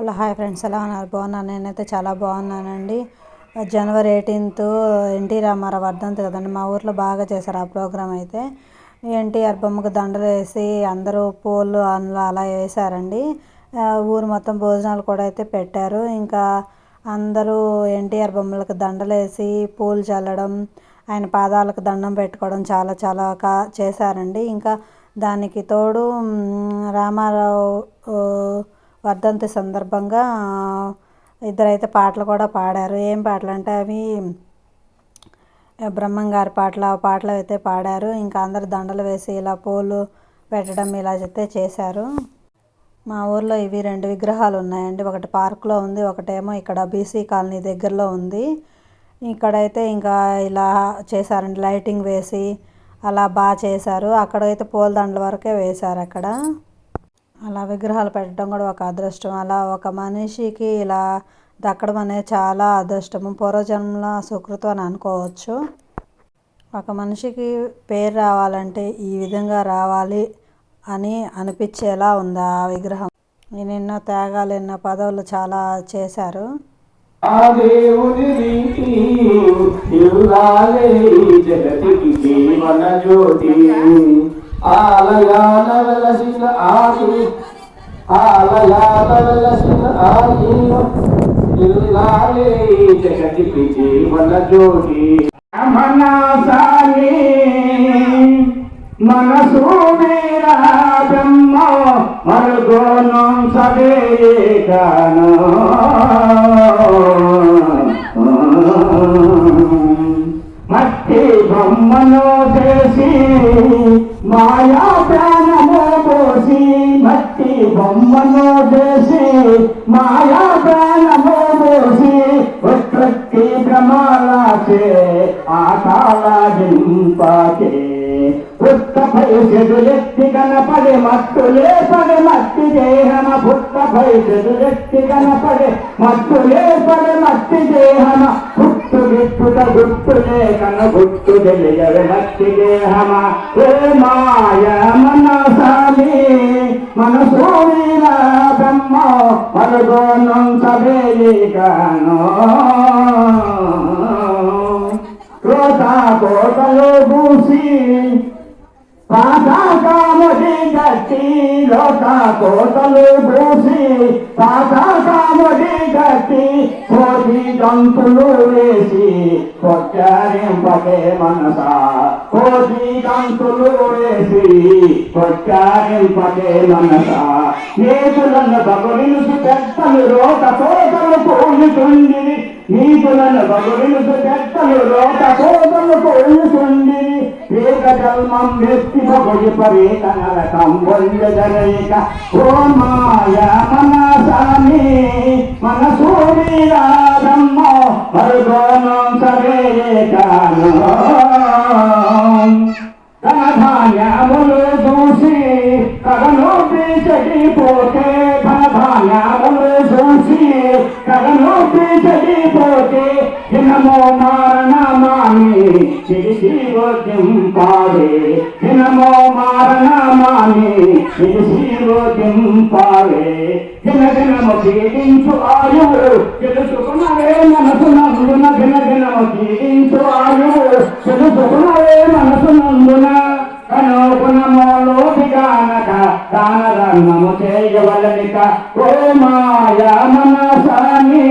Hello hi friends ఎలా ఉన్నారు? బాగున్నాను నేనైతే చాలా బాగున్నానండి. జనవరి ఎయిటీన్త్ ఎన్టీ రామారావు వర్ధంతి కదండి మా ఊర్లో బాగా చేశారు ఆ ప్రోగ్రాం అయితే. ఎన్టీఆర్ బొమ్మకు దండలు వేసి అందరూ పూలు అందులో అలా వేశారండి. ఊరు మొత్తం భోజనాలు కూడా అయితే పెట్టారు. ఇంకా అందరూ ఎన్టీఆర్ బొమ్మలకు దండలు వేసి పూలు చల్లడం ఆయన పాదాలకు దండం పెట్టుకోవడం చాలా చాలా కా చేశారండి. ఇంకా దానికి తోడు రామారావు వర్ధంతి సందర్భంగా ఇద్దరైతే పాటలు కూడా పాడారు. ఏం పాటలు అంటే అవి బ్రహ్మం గారి పాటలు ఆ పాటలు అయితే పాడారు. ఇంకా అందరు దండలు వేసి ఇలా పూలు పెట్టడం ఇలా అయితే చేశారు. మా ఊర్లో ఇవి రెండు విగ్రహాలు ఉన్నాయండి. ఒకటి పార్క్లో ఉంది ఒకటేమో ఇక్కడ బీసీ కాలనీ దగ్గరలో ఉంది. ఇక్కడైతే ఇంకా ఇలా చేశారండి. లైటింగ్ వేసి అలా బాగా చేశారు. అక్కడైతే పూలదండల వరకే వేశారు అక్కడ. అలా విగ్రహాలు పెట్టడం కూడా ఒక అదృష్టం. అలా ఒక మనిషికి ఇలా దక్కడం అనేది చాలా అదృష్టము. పూర్వజన్మల సుకృతం అని అనుకోవచ్చు. ఒక మనిషికి పేరు రావాలంటే ఈ విధంగా రావాలి అని అనిపించేలా ఉంది ఆ విగ్రహం? నేను ఎన్నో త్యాగాలు ఎన్నో పదవులు చాలా చేశారు. ఆ దేవుని జగతికి జీవన జ్యోతి. ఆలయాల వెలసిన ఆకు ఆలయాల వెలసిన ఇల్లాలే జగతికి జీవన జ్యోతి. మనసాలి మనసు మీరా బ్రహ్మ మరుగోనం సదే కాను. మట్టి బొమ్మను చేసి మాయా ప్రాణము పోసి మట్టి బొమ్మను చేసి మాయా ప్రాణము పోసి ఉత్పత్తి ప్రమాణాచే ఆకాల దింపాకే పుట్టపై చెడులెత్తి కనపడే మత్తులే పడే మట్టి దేహమ పుట్టపై చెడులెత్తి కనపడే మత్తులే పడే మట్టి దేహమ పుట్టు గిట్టుట గుట్టులే కన గుట్టు తెలియదు మట్టి దేహమ ఏ మాయ మనసాలి మనసు బ్రహ్మ మరుగోనం సభే గానో క్రోధ కోటలు పూసి పాతాకాముడి గట్టి లోక కోటలు పూసి పాతాకాముడి గట్టి కోటి గంతులు వేసి కొట్టారింపకే మనస. కోటి గంతులు వేసి కొట్టారింపకే మనస. నేతులను బగులినుసు పెద్దలు రోత కోతలు పోలుతుంది నీతులను బగులినుసు పెద్దలు రోత కోతలు పోలుతుంది ఏక జన్మం వ్యక్తి బగుడి నరకం వందజనైక ఓ మాయ మనసామి మనసూరి వీరాధమ్మ మరుగోనం సరే కాను ధనధాన్యములు చూసి కథను చెడిపోతే ధనధాన్యములు చూసి కథను చెడిపోతే దినమో మా వదింపాడే దినమో మారణమాని తిరిగి వదింపాడే దిన దినము పీడించు ఆయువు తెలుసుకున్నవే మనసు నందున. దిన దినము పీడించు ఆయువు తెలుసుకున్నవే మనసు నందున. దాన ధర్మము చేయవలనిక. ఓ మనసాని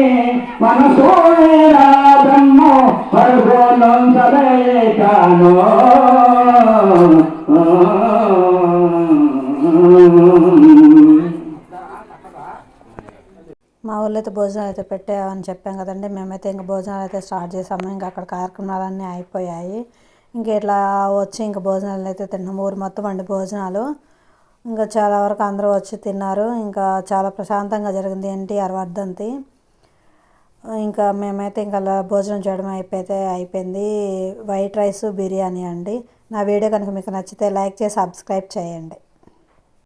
మా ఊళ్ళో అయితే భోజనాలు అయితే పెట్టామని చెప్పాం కదండి. మేమైతే ఇంకా భోజనాలు అయితే స్టార్ట్ చేసాము. ఇంకా అక్కడ కార్యక్రమాలన్నీ అయిపోయాయి. ఇంకా ఇట్లా వచ్చి ఇంకా భోజనాలు అయితే తిన్నాము ఊరు మొత్తం అండి భోజనాలు. ఇంకా చాలా వరకు అందరూ వచ్చి తిన్నారు. ఇంకా చాలా ప్రశాంతంగా జరిగింది ఎన్టీఆర్ వర్ధంతి. ఇంకా మేమైతే ఇంకా అలా భోజనం చేయడం అయిపోతే అయిపోయింది. వైట్ రైస్ బిర్యానీ అండి. నా వీడియో కనుక మీకు నచ్చితే లైక్ చేసి సబ్స్క్రైబ్ చేయండి.